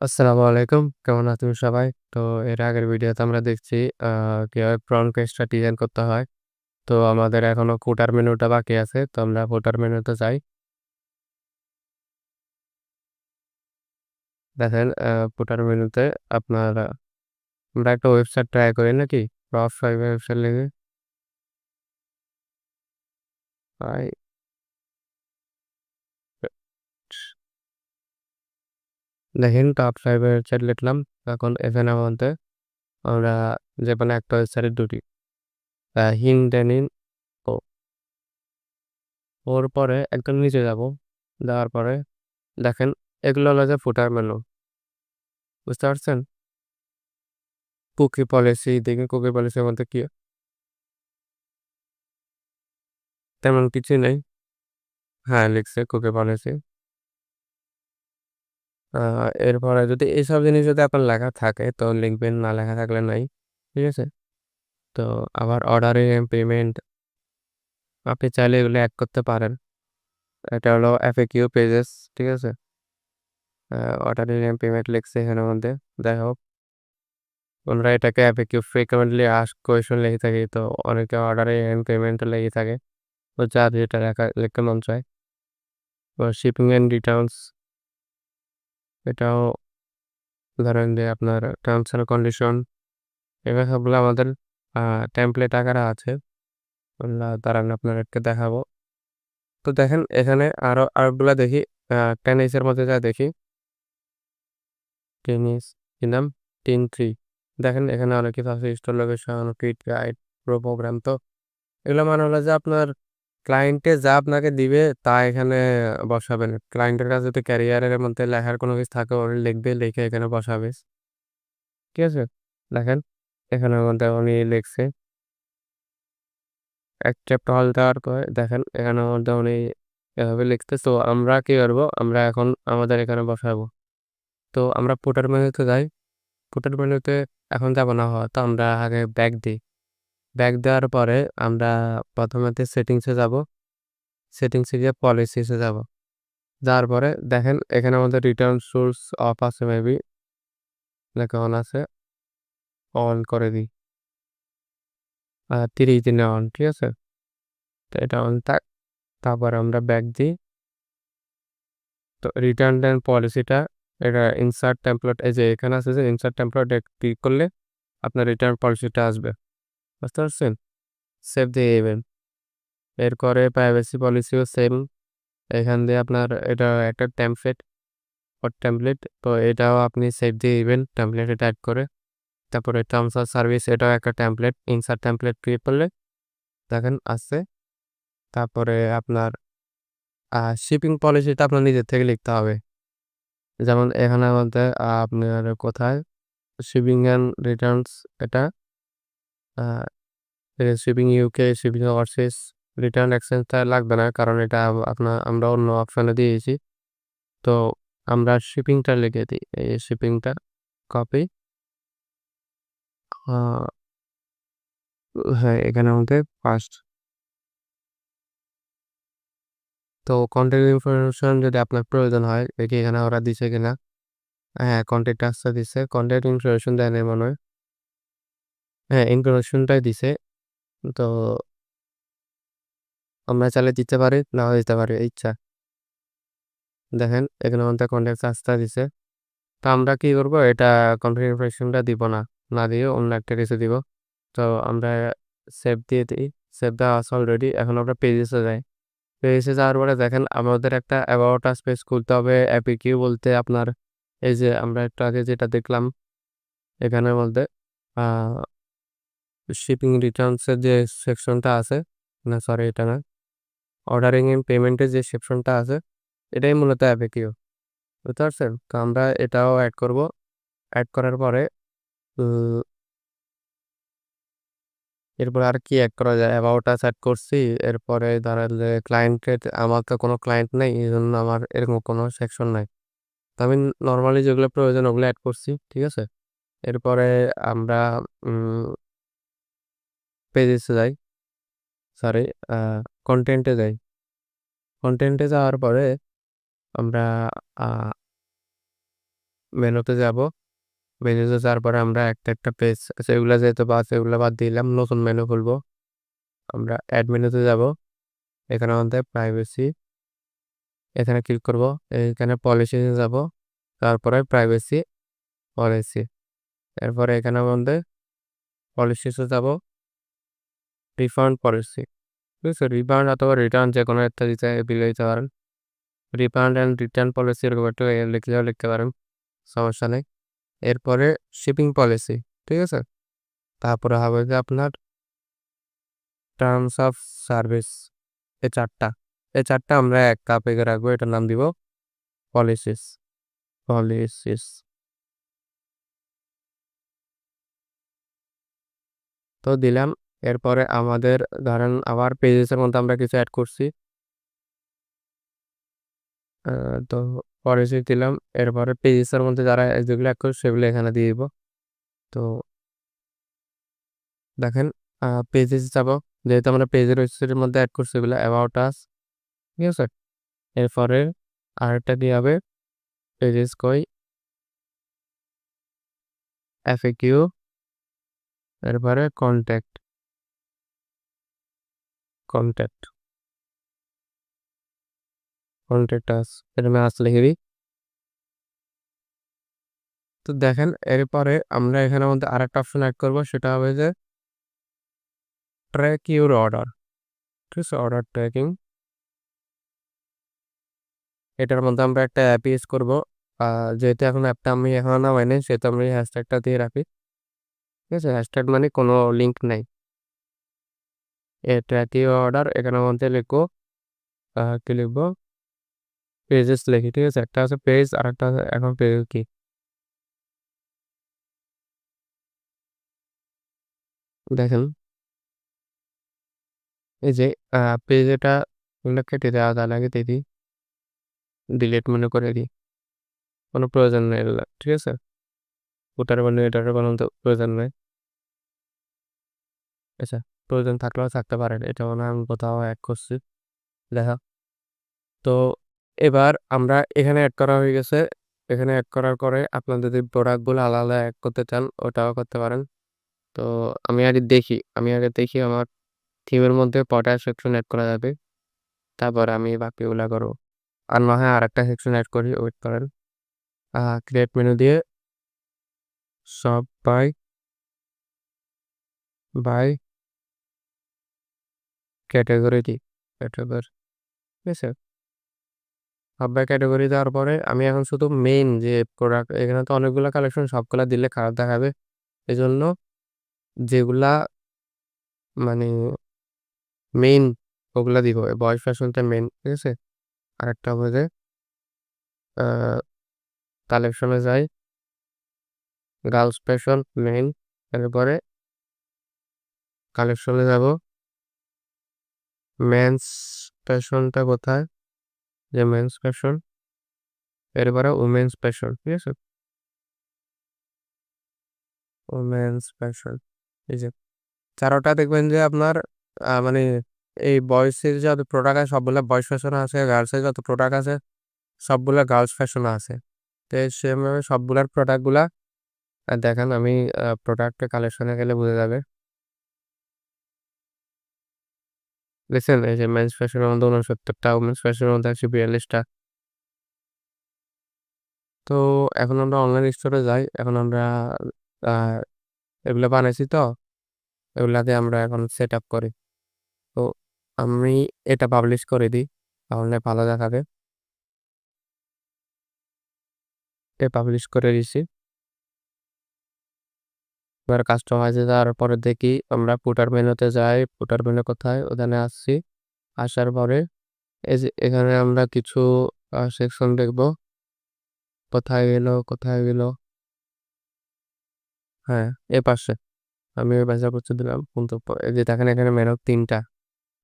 আসসালামু আলাইকুম। কেমন আছেন সবাই? তো এর আগের ভিডিওতে আমরা দেখছি কীভাবে ফ্রন্ট পেজটা ডিজাইন করতে হয়। তো আমাদের এখনও কোটার মেনুটা বাকি আছে। তো আমরা ফুটার মেনুতে যাই। দেখেন আ ফুটার মেনুতে আপনার, আমরা একটা ওয়েবসাইট ট্রাই করি নাকি? টপ 5 এর ওয়েবসাইট লিখে। দেখেন টপ 5 এর ওয়েবসাইট লিখলাম। এখন এখানের মধ্যে আমরা যেকোনো একটা ওয়েবসাইটে দুটি আ হিন্ডেন ইন ও ওর পরে একদম নিচে যাব। যাওয়ার পরে দেখেন এগুলো হলো যে ফুটার মেনু। বুঝতে পারছেন? কুকি পলিসি দেখি কুকি পলিসির মধ্যে কি তেমন কিছুই নেই। হ্যাঁ, লিখছে কুকি পলিসি। এরপরে যদি এইসব জিনিস যদি আপনার লেখা থাকে তো লিখবেন, না লেখা থাকলে নাই। ঠিক আছে? তো আবার অর্ডারে পেমেন্ট আপনি চাইলে এগুলো অ্যাড করতে পারেন। এটা হলো FAQ পেজেস, ঠিক আছে? অর্ডার পেমেন্ট লিখছে এখানের মধ্যে। যাই হোক ওনারা এটাকে FAQ frequently asked question লেগে থাকি। তো অনেকে অর্ডারে পেমেন্ট লিখে থাকে। তো যার যেটা লেখা লিখতে মন চায়। তো শিপিং অ্যান্ড রিটার্নস এটাও ধরেন যে আপনার টার্মস এন্ড কন্ডিশন এগুলো সবগুলো আমাদের টেমপ্লেট আকারে আছে। দাঁড়ান আপনাদেরকে দেখাবো। তো দেখেন এখানে আরও আরেকগুলা দেখি টেনিসের মধ্যে যা দেখি। টেনিস কি নাম? 10-3 দেখেন এখানে অনেক কিছু আছে store location, kit guide, pro program তো এগুলো মানে হলো যে আপনার ক্লায়েন্টে যা আপনাকে দিবে তা এখানে বসাবেন। ক্লায়েন্টের কাছে যদি ক্যারিয়ারের মধ্যে লেখার কোনো কিছু থাকে ওরা লিখবে, লিখে এখানে বসাবে। ঠিক আছে? দেখেন এখানের মধ্যে উনি লিখছে। অ্যাকসেপ্ট অল দেওয়ার পরে দেখেন এখানের মধ্যে উনি এভাবে লিখতে তো আমরা কি করব আমরা এখন আমাদের এখানে বসাবো। তো আমরা ফুটার মেনুতে যাই। ফুটার মেনুতে এখন যাব না হওয়া হয়তো আমরা আগে ব্যাক দিই। ব্যাক দেওয়ার পরে আমরা প্রথমেতে সেটিংসে যাব। সেটিংসে গিয়ে পলিসিসে যাব। যাওয়ার পরে দেখেন এখানে আমাদের রিটার্ন সোর্স অফ আছে মেবি। নাকি অন আছে? অন করে দিই। ৩০ দিনে অন, ঠিক আছে? তো এটা অন থাক। তারপরে আমরা ব্যাক দিই। তো রিটার্ন এন্ড পলিসিটা এটা ইনসার্ট টেমপ্লেট এই যে এখানে আছে যে ইনসার্ট টেমপ্লেট ক্লিক করলে আপনার রিটার্ন পলিসিটা আসবে। বুঝতে পারছেন? সেভ দিয়ে দিবেন। এরপরে প্রাইভেসি পলিসিও সেম। এখান দিয়ে আপনার এটা একটা টেমপ্লেট or টেমপ্লেট তো এটাও আপনি সেভ দিয়ে দিবেন টেমপ্লেটে টাইপ করে। তারপরে টার্মস অফ সার্ভিস এটাও একটা টেমপ্লেট ইনসার্ট টেমপ্লেট ক্লিক করলে দেখেন আসছে। তারপরে আপনার শিপিং পলিসিটা আপনার নিজের থেকে লিখতে হবে। যেমন এখানের মধ্যে আপনার কোথায় শিপিং অ্যান্ড রিটার্নস এটা shipping UK, shipping overseas, return exchange এক্সচেঞ্জটা লাগবে না কারণ এটা আপনার আমরা অন্য অপশনে দিয়েছি। তো আমরা শিপিংটা লিখে দিই। এই শিপিংটা কপি হ্যাঁ, এখানের মধ্যে ফার্স্ট তো কন্টেন্ট ইনফরমেশন যদি আপনার প্রয়োজন হয় দেখি এখানে ওরা দিছে কিনা। হ্যাঁ, কন্টেন্ট আসতে দিছে। কন্টেন্ট ইনফরমেশন দেয় মনে হয়। হ্যাঁ, ইনফরমেশনটাই দিছে। তো আমরা চাইলে দিতে পারি, নাও দিতে পারি ইচ্ছা। দেখেন এখানের মধ্যে কন্টেন্ট আসতে দিছে। তো আমরা কি করব এটা ইনফরমেশনটা দিব না। না দিয়ে অন্য একটা কিছু দিব। তো আমরা সেভ দিয়ে দিই। সেভ দেওয়া আছে অলরেডি। এখন আমরা পেজেসে যাই। পেজে যাওয়ার পরে দেখেন আমাদের একটা অ্যাবাউট আস পেজ খুলতে হবে। FAQ বলতে আপনার এই যে আমরা একটু আগে যেটা দেখলাম এখানের মধ্যে আ শিপিং রিটার্নসের যে সেকশনটা আছে, না সরি এটা না। অর্ডারিং এন্ড পেমেন্টের যে সেকশনটা আছে, এটাই মূলত FAQ বুঝতে পারছেন? তো আমরা এটাও অ্যাড করব। অ্যাড করার পরে এরপরে আর কি অ্যাড করা যায়? অ্যাবাউট আস এড করছি। এরপরে ধরেন যে ক্লায়েন্টের আমার তো কোনো ক্লায়েন্ট নেই, এই জন্য আমার এরকম কোনো সেকশন নাই। তো আমি নরমালি যেগুলো প্রয়োজন ওগুলো অ্যাড করছি। ঠিক আছে? এরপরে আমরা পেজেসে যাই। সরি কনটেন্টে যাই। কন্টেন্টে যাওয়ার পরে আমরা মেনুতে যাব মেনুতে যাওয়ার পরে আমরা একটা একটা পেজ এগুলো যেহেতু বাদ এগুলো বাদ দিলাম নতুন মেনু খুলবো আমরা অ্যাড মেনুতে যাব এখানে আমাদের প্রাইভেসি এখানে ক্লিক করব এখানে পলিসিতে যাব তারপরে প্রাইভেসি পলিসি এরপরে এখানে আমাদের পলিসিতে যাব রিফান্ড পলিসি ঠিক আছে রিফান্ড অথবা রিটার্ন যে কোনো একটা দিতে বিলে দিতে পারেন। রিফান্ড অ্যান্ড রিটার্ন পলিসি এরকম একটু লিখলেও লিখতে পারেন। সমস্যা নেই। এরপরে শিপিং পলিসি ঠিক আছে? তারপরে হবে যে আপনার টার্মস অফ সার্ভিস এই চারটা। এই চারটা আমরা এক কাপে রাখব, এটার নাম দিব পলিসিস পলিসিস তো দিলাম। এরপরে আমাদের ধরেন আবার পেজেসের মধ্যে আমরা কিছু অ্যাড করছি। তো পলিসি দিলাম, এরপরে পেজেসের মধ্যে যারা যেগুলো অ্যাড করছে সেগুলো এখানে দিয়ে দিব। তো দেখেন পেজেস যাব। যেহেতু আমরা পেজের ওয়েবসাইটের মধ্যে অ্যাড করছি, এগুলো অ্যাবাউট আস ঠিক আছে? এরপরে আরেকটা দিয়ে হবে পেজেস কই? এফএকিউ এরপরে কন্ট্যাক্ট কন্ট্যাক্ট কন্ট্যাক্ট আস এটা আস লিখে তো দেখেন, এরপরে আমরা এখানে মধ্যে আরেকটা অপশন অ্যাড করব, সেটা হবে যে ট্র্যাক ইউর অর্ডার ঠিক আছে অর্ডার ট্র্যাকিং এটার মধ্যে আমরা একটা অ্যাপ ইউজ করব। যেহেতু এখন অ্যাপটা আমি এখনও নামাই নাই, সেহেতু আমি হ্যাশট্যাগটা দিয়ে রাখি। ঠিক আছে হ্যাশট্যাগ মানে কোনো লিঙ্ক নাই। ইউর অর্ডার এখানের মধ্যে লিখব কি লিখব? পেজেস লিখি, ঠিক আছে? একটা আছে পেজ আর একটা এখন পেজ কি? দেখেন। এই যে পেজ এটা কেটে দেওয়া তার আগে দিই। ডিলিট মনে করে দিই। কোনো প্রয়োজন নেই ঠিক আছে? ওটার মানে এটার কোনো প্রয়োজন নেই। আচ্ছা। প্রয়োজন থাকলেও থাকতে পারেন এটা মনে হয় আমি কোথাও অ্যাড করছি। দেখা। তো এবার আমরা এখানে অ্যাড করা হয়ে গেছে। এখানে অ্যাড করার পরে আপনার যদি প্রোডাক্টগুলো আলাদা আলাদা অ্যাড করতে চান, ওটাও করতে পারেন। তো আমি আগে দেখি। আমি আগে দেখি আমার থিমের মধ্যে কটা সেকশন অ্যাড করা যাবে। তারপর আমি বাকিগুলা করব। আর না হয় আর একটা সেকশন অ্যাড করি ওয়েট করেন। ক্রিয়েট মেনু দিয়ে সব বাই বাই ক্যাটাগরি দিই ক্যাটাগরি ঠিক আছে? সব বাই ক্যাটাগরি দেওয়ার পরে আমি এখন শুধু মেইন যে প্রোডাক্ট এখানে তো অনেকগুলো কালেকশন সবগুলা দিলে খারাপ দেখাবে। এই জন্য যেগুলা মানে মেইন ওগুলা দিব বয়েজ ফ্যাশনটা মেইন ঠিক আছে? আরেকটা হবে যে কালেকশনে যাই। গার্লস ফ্যাশন মেইন এরপরে কালেকশনে যাব। মেন্স ফ্যাশনটা কোথায়? যে মেন্স ফ্যাশন এরপরে উমেন্স ফ্যাশন ঠিক আছে? উমেন্স ফ্যাশন এই যে। চারোটা দেখবেন যে আপনার মানে এই বয়সের যত প্রোডাক্ট আছে, সবগুলো বয়স ফ্যাশন আছে গার্লসের যত প্রোডাক্ট আছে, সবগুলো গার্লস ফ্যাশন আছে। তো সেভাবে সবগুলার প্রোডাক্টগুলা দেখেন আমি প্রোডাক্টের কালেকশনে গেলে বুঝে যাবে। দেখছেন এই যে মেন্স ফ্যাশনের মধ্যে উনসত্তরটা উমেন্স ফ্যাশনের মধ্যে একশো বিয়াল্লিশটা তো এখন আমরা অনলাইন স্টোরে যাই এখন আমরা এগুলো বানাইছি তো এগুলাতে আমরা এখন সেট আপ করি তো আমি এটা পাবলিশ করে দিই তাহলে ভালো দেখাবে এটা পাবলিশ করে দিছি এবার কাস্টমাইজে যাওয়ার পরে দেখি আমরা পুটার মেনুতে যাই। পুটার মেনু কোথায়? ওখানে আসছি। আসার পরে এই যে এখানে আমরা কিছু সেকশন দেখব। কোথায় গেল? কোথায় গেল? হ্যাঁ এ পাশে। আমি ওই বাজা করতে দিলাম। কিন্তু এই যে দেখেন এখানে মেনু তিনটা।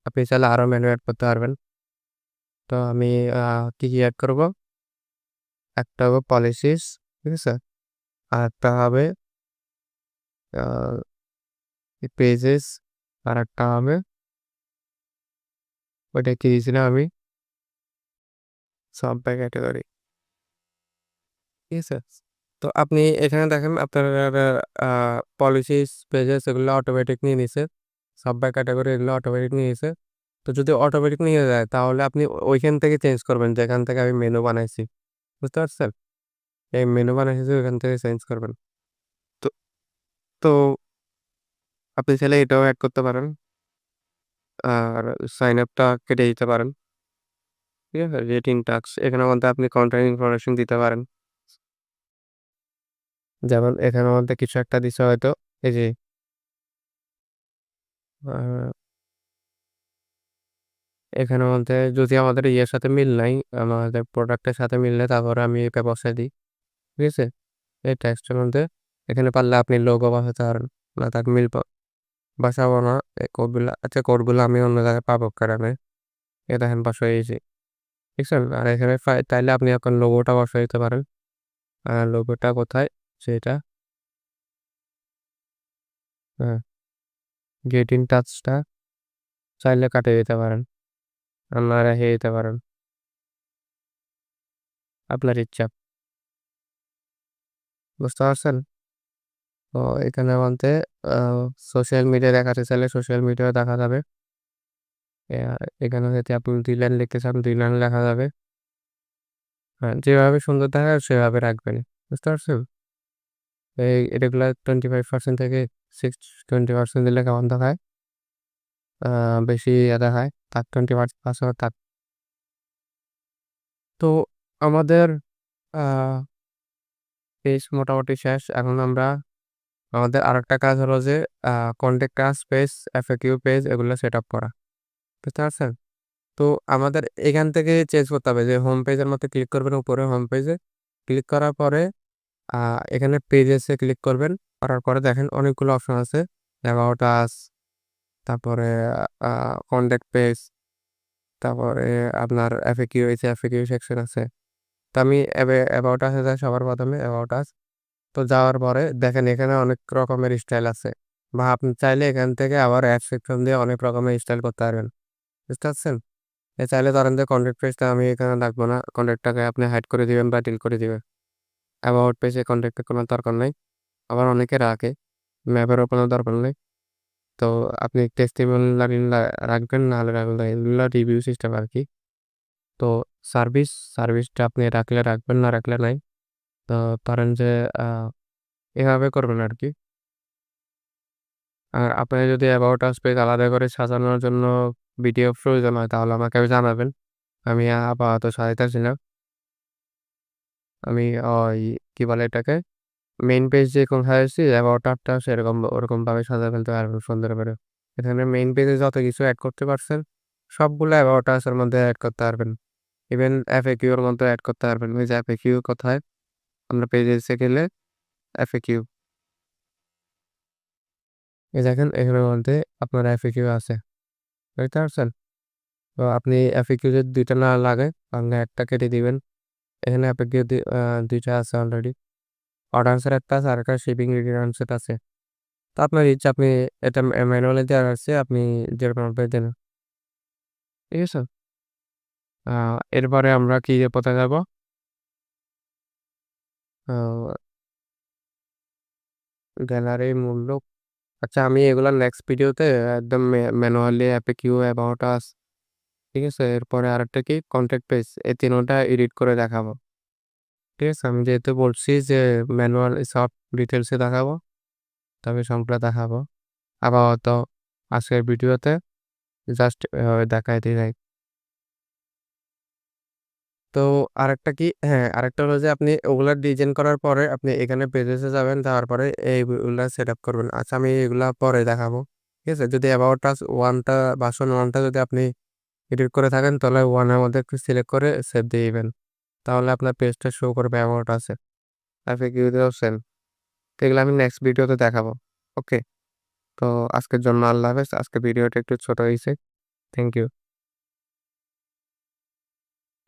আপনি চাইলে আরও মেনু অ্যাড করতে পারবেন। তো আমি কি কি অ্যাড করব? একটা হবে পলিসিস ঠিক আছে? আর একটা হবে পেজেস আর একটা হবে ওইটা কি দিয়েছিলাম আমি সব ক্যাটাগরি ঠিক আছে তো আপনি এখানে দেখেন আপনার পলিসিস, পেজেস এগুলো অটোমেটিক নিয়ে নিছে। সাব বাই ক্যাটেগরি এগুলো অটোমেটিক নিয়ে নিছে। তো যদি অটোমেটিক নিয়ে যায় তাহলে আপনি ওইখান থেকে চেঞ্জ করবেন যেখান থেকে আমি মেনু বানাইছি। বুঝতে পারছেন? এই মেনু বানাইছি ওইখান থেকে চেঞ্জ করবেন। তো আপনি চাইলে এটাও এড করতে পারেন। আর সাইন আপটা কেটে দিতে পারেন। ঠিক আছে? রেটিং টাস্ক এখানের মধ্যে আপনি কন্টেন্ট ইনফরমেশন দিতে পারেন। যেমন এখানের মধ্যে কিছু একটা দিছে হয়তো এই যে এখানের মধ্যে যদি আমাদের ইয়ের সাথে মিল নাই, আমাদের প্রোডাক্টের সাথে মিল নেই তারপরে আমি এটা বসায় দিই। ঠিক আছে? এই টেক্সটের মধ্যে এখানে পারলে আপনি লোগো বসাতে পারেন। না থাক মিল বসাবো না। কোডগুলা আচ্ছা কোডগুলো আমি অন্য জায়গায় পাবো কারণে। এই দেখেন বসায় দিয়েছি। দেখছেন? আর এখানে চাইলে আপনি এখন লোগোটা বসায় দিতে পারেন। আর লোগোটা কোথায়? সেটা হ্যাঁ। গেট ইন টাচটা চাইলে কাটিয়ে দিতে পারেন। না রেখে দিতে পারেন। আপনার ইচ্ছা। বুঝতে পারছেন? তো এখানের মধ্যে সোশ্যাল মিডিয়া দেখাতে চাইলে সোশ্যাল মিডিয়াও দেখা যাবে। এখানে যদি আপনি ২ লাইন লিখতে চান ২ লাইন লেখা যাবে। হ্যাঁ, যেভাবে সুন্দর দেখায় সেভাবে রাখবেন। বুঝতে পারছেন? এই এগুলো টোয়েন্টি ফাইভ পার্সেন্ট থেকে 6-20% দিলে কেমন দেখায়? বেশি ইয়ে দেখায়। তার 20% থাক তো আমাদের পেজ মোটামুটি শেষ। এখন আমরা আমাদের আরেকটা কাজ হলো যে আ contact us page, FAQ page এগুলো সেট আপ করা। বুঝতে পারছেন? তো আমাদের এখান থেকে চেঞ্জ করতে হবে যে হোম পেজের মধ্যে ক্লিক করবেন উপরে হোম পেজে। ক্লিক করার পরে এখানে পেজেসে ক্লিক করবেন। করার পরে দেখেন অনেকগুলো অপশন আছে। অ্যাবাউট আস, তারপরে কনট্যাক্ট পেজ, তারপরে আপনার এফএকিউ যে এফএকিউ সেকশন আছে। তো আমি অ্যাবে অ্যাবাউট আস যাই সবার প্রথমে অ্যাবাউট আস। তো যাওয়ার পরে দেখেন এখানে অনেক রকমের স্টাইল আছে। বা আপনি চাইলে এখান থেকে আবার অ্যাড সেকশন দিয়ে অনেক রকমের স্টাইল করতে পারবেন। বুঝতে পারছেন? এ চাইলে ধরেন যে কনট্যাক্ট পেজটা আমি এখানে রাখব না। কনট্যাক্টটাকে আপনি হাইড করে দিবেন বা ডিল করে দিবেন। অ্যাবাউট পেজে কনট্যাক্টের কোনো দরকার নেই আবার অনেকে রাখে। ম্যাপেরও কোনো দরকার নেই। তো আপনি লাগলে রাখবেন নাহলে রাখবেন না। এগুলা রিভিউ সিস্টেম আর কি তো সার্ভিস, সার্ভিসটা আপনি রাখলে রাখবেন না রাখলে নাই। তো পারেন যে এভাবে করবেন আরকি। আর আপনার যদি অ্যাবাউট পেজ আলাদা করে সাজানোর জন্য ভিডিও প্রয়োজন হয়, তাহলে আমাকেও জানাবেন। আমি আপাতত সাজাইতেছি না। আমি ওই, কি বলে এটাকে? মেইন পেজ যেরকম সাজাইছি অ্যাবাউট আসটা সেরকম, ওরকমভাবে সাজায় ফেলতে পারবেন সুন্দর করে। এখানে মেইন পেজে যত কিছু এড করতে পারছেন, সবগুলো অ্যাবাউট আস-এর মধ্যে এড করতে পারবেন। ইভেন এফএকিউ এর মধ্যেও এড করতে পারবেন। ওই যে এফএকিউ কোথায়? আমরা পেজেসে গেলে এফএকিউ। এই দেখেন, এখানের মধ্যে আপনার এফএকিউ আছে। বুঝতে পারছেন? তো আপনি এফএকিউ যদি ২ টা না লাগে, তাহলে একটা কেটে দিবেন। এখানে এফএকিউ দি আ ২ টা আছে অলরেডি। অর্ডার একটা আছে, আরেকটা শিপিং রিটার্নস এর আছে। তো আপনার ইচ্ছা, আপনি এটা ম্যানুয়ালি দেওয়া আছে, আপনি যেরকমভাবে দেন। ঠিক আছে? এরপরে আমরা কি পথে যাব? গ্যালারি মূল্য আচ্ছা আমি এগুলা নেক্সট ভিডিওতে একদম ম্যা ম্যানুয়ালি এফএকিউ, অ্যাবাউট আস ঠিক আছে? এরপরে আরেকটা কি কনট্যাক্ট পেজ এই ৩ টা এডিট করে দেখাবো। ঠিক আছে? আমি যেহেতু বলছি যে ম্যানুয়াল সব ডিটেইলসে দেখাবো। তবে সবগুলা দেখাবো। আপাতত আজকের ভিডিওতে জাস্ট এভাবে দেখায় দিলাই। তো আরেকটা কি হ্যাঁ, আরেকটা হলো যে আপনি ওগুলা ডিজাইন করার পরে আপনি এখানে পেজেসে যাবেন যাওয়ার পরে এইগুলা সেটআপ করবেন। আচ্ছা আমি এগুলা পরে দেখাবো। ঠিক আছে? যদি অ্যাবাউট আস 1 টা ভার্সন 1 টা যদি আপনি এডিট করে থাকেন তাহলে 1 এর মধ্যে একটু সিলেক্ট করে সেভ দিয়ে দিবেন। তাহলে আপনার পেজটা শো করবে অ্যাবাউট আস-এ। এফএকিউ দিয়েও সেম। তো এগুলো আমি নেক্সট ভিডিওতে দেখাবো। ওকে? তো আজকের জন্য আল্লাহ হাফেজ। আজকের ভিডিওটা একটু ছোট হইছে। Thank you.